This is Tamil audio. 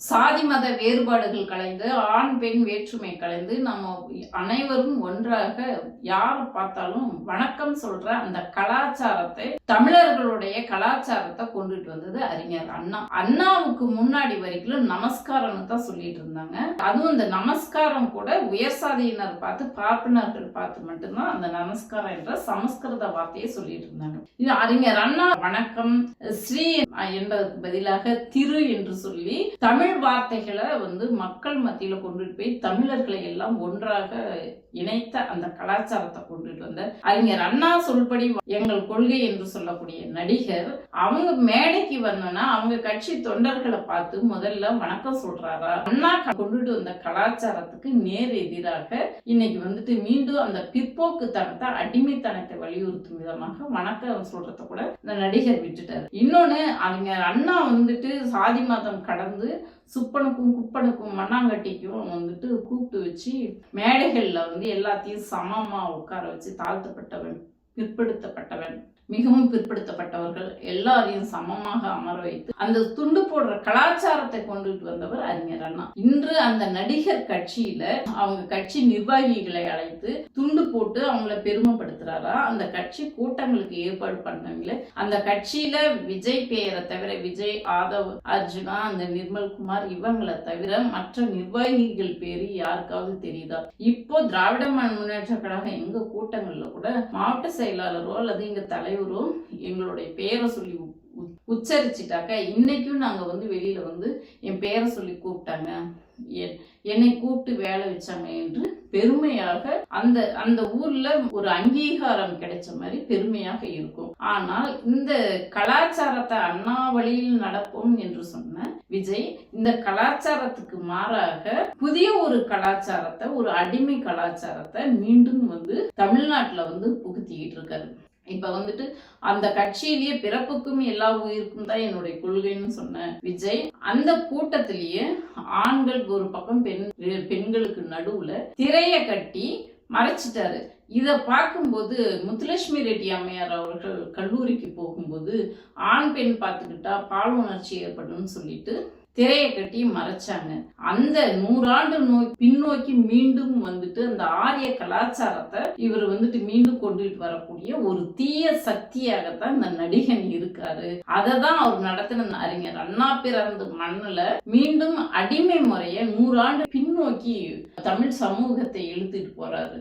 சாதி மத வேறுபாடுகள் கலைந்து ஆண் பெண் வேற்றுமை கலைந்து நம்ம அனைவரும் ஒன்றாக யாரை பார்த்தாலும் வணக்கம் சொல்ற அந்த கலாச்சாரத்தை தமிழர்களுடைய கலாச்சாரத்தை கொண்டுட்டு வந்தது அறிஞர் அண்ணா. அண்ணாவுக்கு முன்னாடி வரைக்கும் நமஸ்காரம்னு தான் சொல்லிட்டு இருந்தாங்க. அதுவும் இந்த நமஸ்காரம் கூட உயர் சாதியினர் பார்த்து பார்ப்பனர்கள் பார்த்து மட்டும்தான் அந்த நமஸ்காரம் என்ற சமஸ்கிருத வார்த்தையை சொல்லிட்டு இருந்தாங்க. இது அறிஞர் அண்ணா. வணக்கம். ஸ்ரீ என்பதற்கு பதிலாக திரு என்று சொல்லி தமிழ் தமிழ் வார்த்தைகளை வந்து மக்கள் மத்தியில கொண்டுட்டு போய் தமிழர்களை எல்லாம் ஒன்றாக இணைத்த அந்த கலாச்சாரத்தை கொண்டுட்டு வந்த அறிஞர் அண்ணா சொல்படி எங்கள் கொள்கை என்று சொல்லக்கூடிய நடிகர் அவங்க மேடைக்கு வரணும்னா அவங்க கட்சி தொண்டர்களை பார்த்து முதல்ல வணக்கம் சொல்றாரா? அண்ணா கொண்டுட்டு வந்த கலாச்சாரத்துக்கு நேர் எதிராக இன்னைக்கு வந்துட்டு மீண்டும் அந்த பிற்போக்கு தனத்தை அடிமைத்தனத்தை வலியுறுத்தும் விதமாக வணக்கம் சொல்றத கூட இந்த நடிகர் விட்டுட்டார். இன்னொன்னு அவங்க அண்ணா வந்துட்டு சாதி மதம் கடந்து சுப்பனுக்கும் குப்பனுக்கும் மண்ணாங்கட்டிக்கும் வந்துட்டு கூப்பிட்டு வச்சு மேடைகளில் வந்து எல்லாத்தையும் சமமாக உட்கார வச்சு தாழ்த்தப்பட்டவன் பிற்படுத்தப்பட்டவன். மிகவும் பிற்படுத்தப்பட்டவர்கள் எல்லாரையும் சமமாக அமர வைத்து அந்த துண்டு போடுற கலாச்சாரத்தை கொண்டுட்டு வந்தவர் அறிஞர் அண்ணா. இன்று அந்த நடிகர் கட்சியில அவங்க கட்சி நிர்வாகிகளை அழைத்து துண்டு போட்டு அவங்கள பெருமைப்படுத்துறாரா? அந்த கட்சி கூட்டங்களுக்கு ஏற்பாடு பண்ணவங்கள. அந்த கட்சியில விஜய் பெயரை தவிர விஜய் ஆதவ் அர்ஜுனா அந்த நிர்மல் குமார் இவங்களை தவிர மற்ற நிர்வாகிகள் பேரு யாருக்காவது தெரியுதா? இப்போ திராவிட முன்னேற்ற கழகம் எங்க கூட்டங்கள்ல கூட மாவட்ட செயலாளரோ அல்லது எங்க தலைவர் எங்களுடைய பேரை சொல்லி உச்சரிச்சிட்டாக்க இன்னைக்கும் நாங்கள் வந்து வெளியில வந்து என் பேரை சொல்லி கூப்பிட்டாங்க. என்- என்னை கூப்பிட்டு வேலை வச்சாங்க என்று பெருமையாக அந்த அந்த ஊர்ல ஒரு அங்கீகாரம் கிடைச்ச மாதிரி பெருமையாக இருக்கும். ஆனால் இந்த கலாச்சாரத்தை அண்ணா வழியில் நடப்போம் என்று சொன்ன விஜய் இந்த கலாச்சாரத்துக்கு மாறாக புதிய ஒரு கலாச்சாரத்தை ஒரு அடிமை கலாச்சாரத்தை மீண்டும் வந்து தமிழ்நாட்டுல வந்து புகுத்திக்கிட்டு இருக்காரு. இப்ப வந்துட்டு அந்த கட்சியிலேயே பிறப்புக்கும் எல்லா உயிருக்கும் தான் என்னுடைய கொள்கைன்னு சொன்ன விஜய். அந்த கூட்டத்திலேயே ஆண்களுக்கு ஒரு பக்கம் பெண் பெண்களுக்கு நடுவுல திரைய கட்டி மறைச்சிட்டாரு. இதை பார்க்கும்போது முத்துலட்சுமி ரெட்டி அம்மையார் அவர்கள் கல்லூரிக்கு போகும்போது ஆண் பெண் பார்த்துக்கிட்டா பால் உணர்ச்சி ஏற்படும் சொல்லிட்டு திரையை கட்டி மறைச்சாங்க. அந்த நூறாண்டு நோய் பின்னோக்கி மீண்டும் வந்துட்டு அந்த ஆரிய கலாச்சாரத்தை இவர் வந்துட்டு மீண்டும் கொண்டுட்டு வரக்கூடிய ஒரு தீய சக்தியாகத்தான் இந்த நடிகன் இருக்காரு. அதை தான் அவர் நடத்தின அறிஞர் அண்ணா பிறந்த மண்ணுல மீண்டும் அடிமை முறையை நூறாண்டு பின்னோக்கி தமிழ் சமூகத்தை இழுத்துட்டு போறாரு.